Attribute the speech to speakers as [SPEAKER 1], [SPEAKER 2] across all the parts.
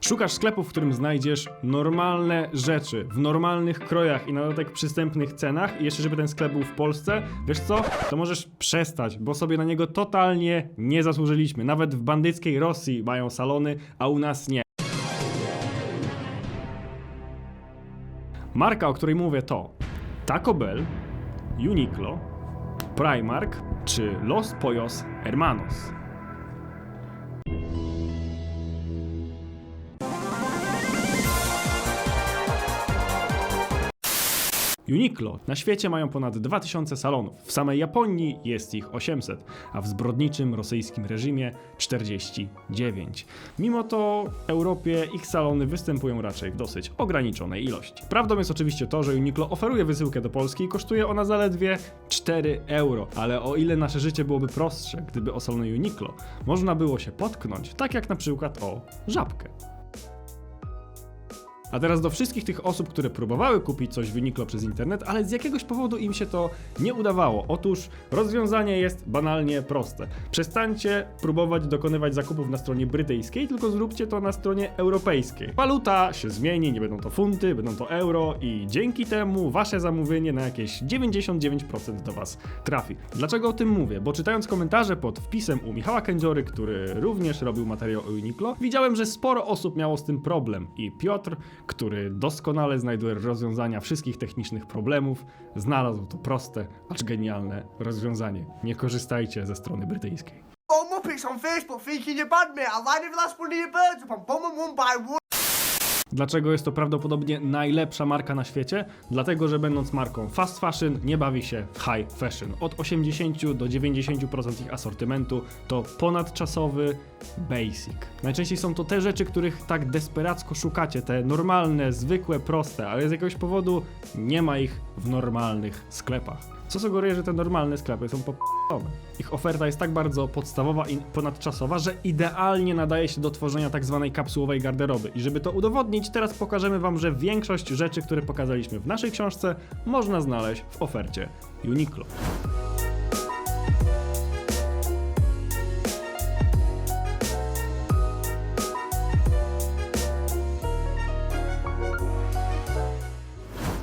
[SPEAKER 1] Szukasz sklepu, w którym znajdziesz normalne rzeczy, w normalnych krojach i na dodatek przystępnych cenach i jeszcze żeby ten sklep był w Polsce, wiesz co? To możesz przestać, bo sobie na niego totalnie nie zasłużyliśmy. Nawet w bandyckiej Rosji mają salony, a u nas nie. Marka, o której mówię to Taco Bell, Uniqlo, Primark czy Los Pollos Hermanos. Uniqlo. Na świecie mają ponad 2000 salonów. W samej Japonii jest ich 800, a w zbrodniczym rosyjskim reżimie 49. Mimo to w Europie ich salony występują raczej w dosyć ograniczonej ilości. Prawdą jest oczywiście to, że Uniqlo oferuje wysyłkę do Polski i kosztuje ona zaledwie 4 euro. Ale o ile nasze życie byłoby prostsze, gdyby o salony Uniqlo można było się potknąć, tak jak na przykład o żabkę. A teraz do wszystkich tych osób, które próbowały kupić coś w Uniqlo przez internet, ale z jakiegoś powodu im się to nie udawało. Otóż rozwiązanie jest banalnie proste. Przestańcie próbować dokonywać zakupów na stronie brytyjskiej, tylko zróbcie to na stronie europejskiej. Waluta się zmieni, nie będą to funty, będą to euro i dzięki temu wasze zamówienie na jakieś 99% do was trafi. Dlaczego o tym mówię? Bo czytając komentarze pod wpisem u Michała Kędziory, który również robił materiał o Uniqlo, widziałem, że sporo osób miało z tym problem i Piotr, który doskonale znajduje rozwiązania wszystkich technicznych problemów, znalazł to proste, acz genialne rozwiązanie. Nie korzystajcie ze strony brytyjskiej.
[SPEAKER 2] On Facebook thinking you're bad, mate. I your birds up and bomb them one by one.
[SPEAKER 1] Dlaczego jest to prawdopodobnie najlepsza marka na świecie? Dlatego, że będąc marką fast fashion, nie bawi się w high fashion. Od 80 do 90% ich asortymentu to ponadczasowy basic. Najczęściej są to te rzeczy, których tak desperacko szukacie, te normalne, zwykłe, proste, ale z jakiegoś powodu nie ma ich w normalnych sklepach. Co sugeruje, że te normalne sklepy są poprzednie. Ich oferta jest tak bardzo podstawowa i ponadczasowa, że idealnie nadaje się do tworzenia tak zwanej kapsułowej garderoby. I żeby to udowodnić, teraz pokażemy Wam, że większość rzeczy, które pokazaliśmy w naszej książce, można znaleźć w ofercie Uniqlo.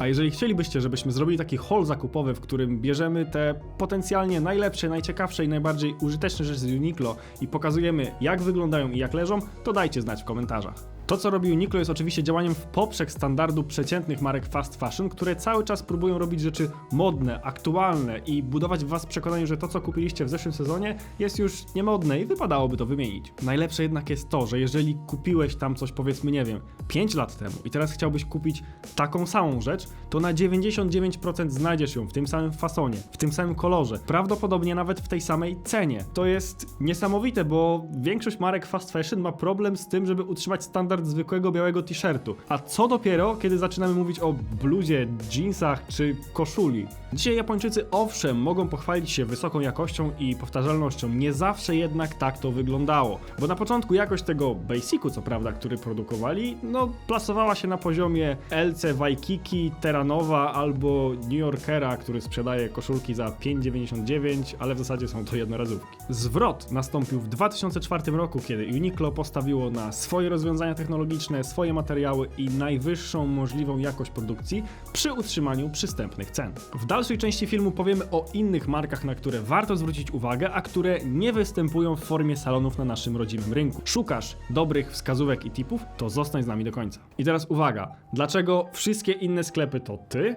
[SPEAKER 1] A jeżeli chcielibyście, żebyśmy zrobili taki haul zakupowy, w którym bierzemy te potencjalnie najlepsze, najciekawsze i najbardziej użyteczne rzeczy z Uniqlo i pokazujemy jak wyglądają i jak leżą, to dajcie znać w komentarzach. To, co robi Uniqlo, jest oczywiście działaniem w poprzek standardu przeciętnych marek fast fashion, które cały czas próbują robić rzeczy modne, aktualne i budować w Was przekonanie, że to, co kupiliście w zeszłym sezonie, jest już niemodne i wypadałoby to wymienić. Najlepsze jednak jest to, że jeżeli kupiłeś tam coś, powiedzmy, nie wiem, 5 lat temu i teraz chciałbyś kupić taką samą rzecz, to na 99% znajdziesz ją w tym samym fasonie, w tym samym kolorze, prawdopodobnie nawet w tej samej cenie. To jest niesamowite, bo większość marek fast fashion ma problem z tym, żeby utrzymać standard zwykłego białego t-shirtu. A co dopiero, kiedy zaczynamy mówić o bluzie, jeansach czy koszuli. Dzisiaj Japończycy owszem mogą pochwalić się wysoką jakością i powtarzalnością, nie zawsze jednak tak to wyglądało. Bo na początku jakość tego basicu, co prawda, który produkowali, no plasowała się na poziomie LC Waikiki, Terranowa albo New Yorkera, który sprzedaje koszulki za 5,99, ale w zasadzie są to jednorazówki. Zwrot nastąpił w 2004 roku, kiedy Uniqlo postawiło na swoje rozwiązania technologiczne, swoje materiały i najwyższą możliwą jakość produkcji przy utrzymaniu przystępnych cen. W dalszej części filmu powiemy o innych markach, na które warto zwrócić uwagę, a które nie występują w formie salonów na naszym rodzimym rynku. Szukasz dobrych wskazówek i tipów? To zostań z nami do końca. I teraz uwaga, dlaczego wszystkie inne sklepy to ty,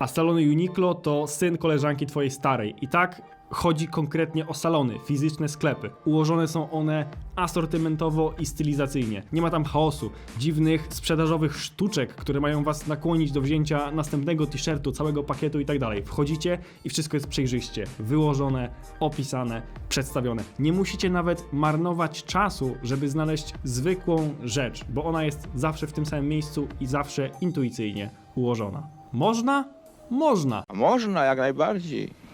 [SPEAKER 1] a salony Uniqlo to syn koleżanki twojej starej? I tak Chodzi konkretnie o salony, fizyczne sklepy. Ułożone są one asortymentowo i stylizacyjnie. Nie ma tam chaosu, dziwnych sprzedażowych sztuczek, które mają was nakłonić do wzięcia następnego t-shirtu, całego pakietu i tak. Wchodzicie i wszystko jest przejrzyście, wyłożone, opisane, przedstawione. Nie musicie nawet marnować czasu, żeby znaleźć zwykłą rzecz, bo ona jest zawsze w tym samym miejscu i zawsze intuicyjnie ułożona. Można? Można.
[SPEAKER 3] Można, jak najbardziej.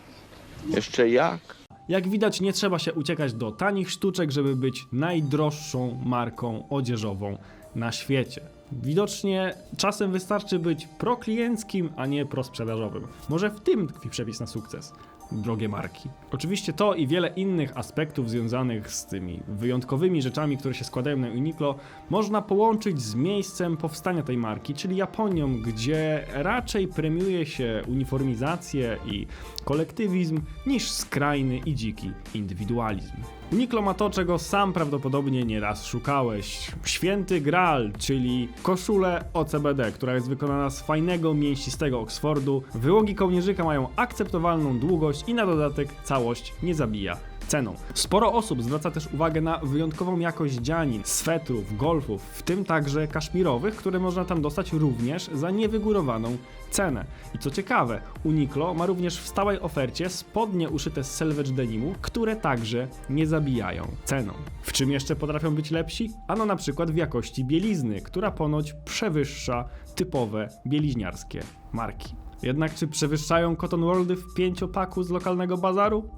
[SPEAKER 3] Jeszcze jak?
[SPEAKER 1] Jak widać, nie trzeba się uciekać do tanich sztuczek, żeby być najdroższą marką odzieżową na świecie. Widocznie czasem wystarczy być proklienckim, a nie prosprzedażowym. Może w tym tkwi przepis na sukces. Drogie marki. Oczywiście to i wiele innych aspektów związanych z tymi wyjątkowymi rzeczami, które się składają na Uniqlo, można połączyć z miejscem powstania tej marki, czyli Japonią, gdzie raczej premiuje się uniformizację i kolektywizm niż skrajny i dziki indywidualizm. Uniqlo ma to, czego sam prawdopodobnie nieraz szukałeś. Święty Graal, czyli koszulę OCBD, która jest wykonana z fajnego, mięsistego Oxfordu. Wyłogi kołnierzyka mają akceptowalną długość i na dodatek całość nie zabija ceną. Sporo osób zwraca też uwagę na wyjątkową jakość dzianin, swetrów, golfów, w tym także kaszmirowych, które można tam dostać również za niewygórowaną cenę. I co ciekawe, Uniqlo ma również w stałej ofercie spodnie uszyte z selvedge denimu, które także nie zabijają ceną. W czym jeszcze potrafią być lepsi? Ano na przykład w jakości bielizny, która ponoć przewyższa typowe bieliźniarskie marki. Jednak czy przewyższają Cotton Worldy w pięciopaku z lokalnego bazaru?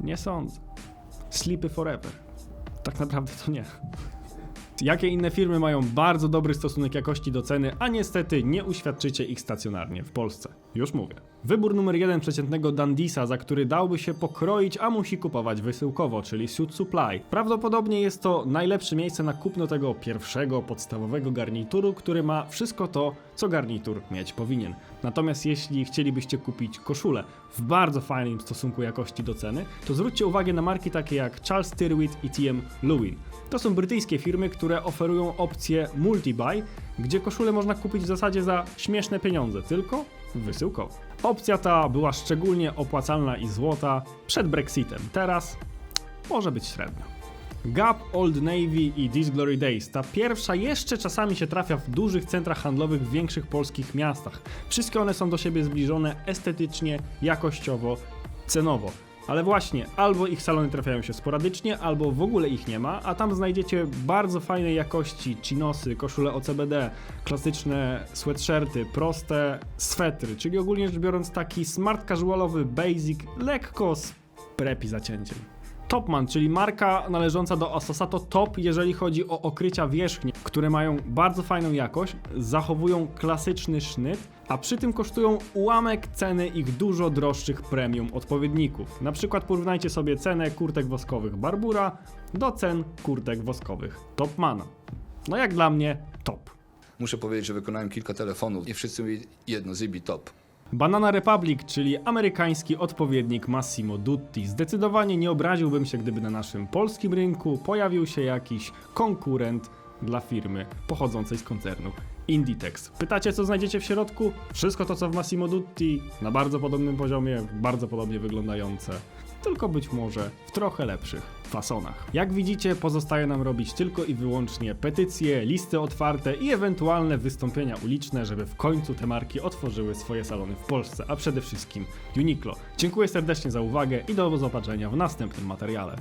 [SPEAKER 1] Nie sądzę. Sleepy Forever. Tak naprawdę to nie. Jakie inne firmy mają bardzo dobry stosunek jakości do ceny, a niestety nie uświadczycie ich stacjonarnie w Polsce? Już mówię. Wybór numer jeden przeciętnego Dandisa, za który dałby się pokroić, a musi kupować wysyłkowo, czyli Suit Supply. Prawdopodobnie jest to najlepsze miejsce na kupno tego pierwszego, podstawowego garnituru, który ma wszystko to, co garnitur mieć powinien. Natomiast jeśli chcielibyście kupić koszulę w bardzo fajnym stosunku jakości do ceny, to zwróćcie uwagę na marki takie jak Charles Tyrwhitt i TM Lewin. To są brytyjskie firmy, które oferują opcję multi-buy, gdzie koszulę można kupić w zasadzie za śmieszne pieniądze, tylko wysyłkowo. Opcja ta była szczególnie opłacalna i złota przed Brexitem. Teraz może być średnio. Gap, Old Navy i This Glory Days. Ta pierwsza jeszcze czasami się trafia w dużych centrach handlowych w większych polskich miastach. Wszystkie one są do siebie zbliżone estetycznie, jakościowo, cenowo. Ale właśnie, albo ich salony trafiają się sporadycznie, albo w ogóle ich nie ma, a tam znajdziecie bardzo fajnej jakości chinosy, koszule OCBD, klasyczne sweatshirty, proste swetry, czyli ogólnie rzecz biorąc taki smart casualowy basic, lekko z prepi zacięciem. Topman, czyli marka należąca do Asosa, to top, jeżeli chodzi o okrycia wierzchnie, które mają bardzo fajną jakość, zachowują klasyczny sznyt, a przy tym kosztują ułamek ceny ich dużo droższych premium odpowiedników. Na przykład porównajcie sobie cenę kurtek woskowych Barbura do cen kurtek woskowych Topmana. No jak dla mnie, top.
[SPEAKER 4] Muszę powiedzieć, że wykonałem kilka telefonów. Nie wszyscy mówili jedno, Zibi top.
[SPEAKER 1] Banana Republic, czyli amerykański odpowiednik Massimo Dutti. Zdecydowanie nie obraziłbym się, gdyby na naszym polskim rynku pojawił się jakiś konkurent dla firmy pochodzącej z koncernu Inditex. Pytacie, co znajdziecie w środku? Wszystko to, co w Massimo Dutti, na bardzo podobnym poziomie, bardzo podobnie wyglądające, tylko być może w trochę lepszych fasonach. Jak widzicie, pozostaje nam robić tylko i wyłącznie petycje, listy otwarte i ewentualne wystąpienia uliczne, żeby w końcu te marki otworzyły swoje salony w Polsce, a przede wszystkim Uniqlo. Dziękuję serdecznie za uwagę i do zobaczenia w następnym materiale.